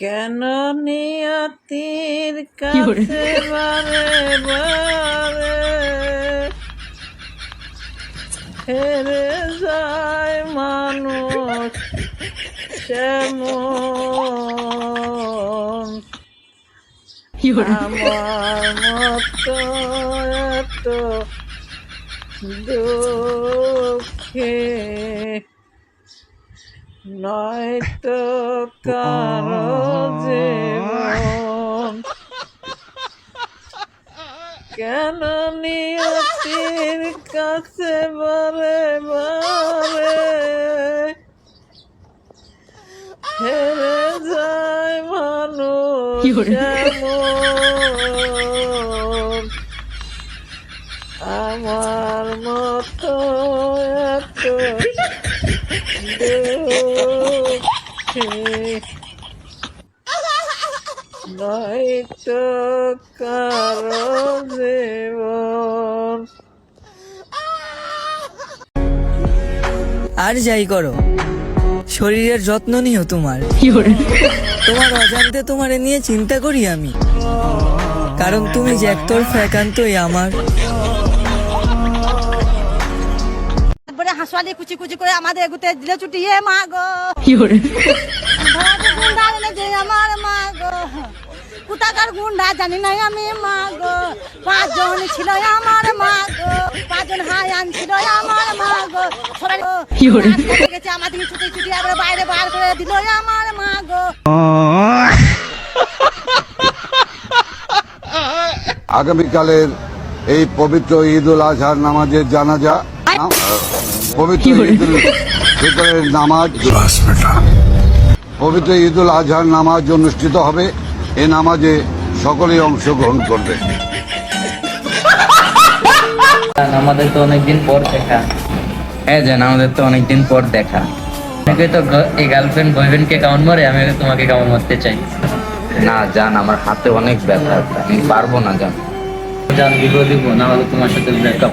কেন নিয়তির কাছে বারে বারে হেরে যায় মানুষ সেমন। আমার মতো এত দুঃখে নয়তো কারও জীবন। কেন নিয়তির কাছে বারে বারে হেরে যায় মানুষ। আমার মতো আর যাই করো, শরীরের যত্ন নিও তোমার। তোমার অজান্তে তোমারে নিয়ে চিন্তা করি আমি। কারণ তুমি যে একতরফা একান্তই আমার। হাঁসওয়ালি কুচি কুচি করে আমাদের এগুতে দিলে চুটিয়ে মা গো আমার মা গো কুতাকার গুন্ডা জানি না আমি মা গো পাঁচজন ছিল আমার মা গো পাঁচজন হায়ান ছিল আমার মা গো সবাই গেছে আমাদের ছুটি ছুটি আবার বাইরে বার করে দিল আমার মা গো আগামীকালের এই পবিত্র ঈদ উল আজহার নামাজের জানাজা পবিত্র ঈদ উল ফিতরের নামাজ। পবিত্র ঈদ আজহার নামাজ অনুষ্ঠিত হবে। এ নামাজে সকলেই অংশগ্রহণ করবে। আমাদের তো অনেকদিন পর দেখা। হ্যাঁ জান আমাদের তো অনেকদিন পর দেখা। আমাকে তো এই গার্লফ্রেন্ড বয়ফ্রেন্ডকে কেমন মরে আমি তোমাকে কেমন মারতে চাই। না জান আমার হাতে অনেক ব্যথা। আমি পারব না জান। জান দিব দিব না হলে তোমার সাথে ব্রেকআপ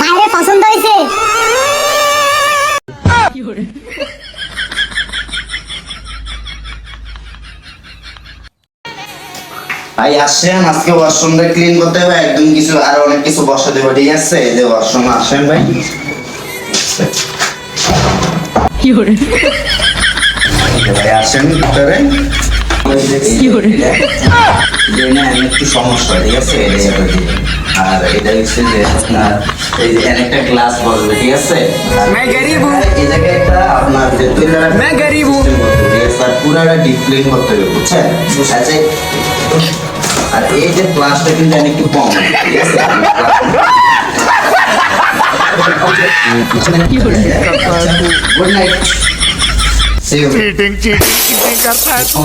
বাইরে পছন্দ হয়েছে। ভাই আসেন আজকে ওয়াশরুমটা ক্লিন করতে হবে একদম কিছু আর অনেক কিছু বসা দেবো ঠিক আছে? এই যে ওয়াশরুম আসেন ভাই। ভাই আসেন ভিতরে। একটু সমস্যা ঠিক আছে। আর এটা হচ্ছে যে আপনার এই যে একটা গ্লাস বসবে ঠিক আছে আর এই জায়গায় একটা আপনার যে তৈরি পুরাটা ডিপ ক্লিন করতে হবে বুঝছেন আচ্ছা আর এই যে ক্লাসটা কিন্তু আমি একটু কম ঠিক আছে good night cheating cheating cheating करता है तू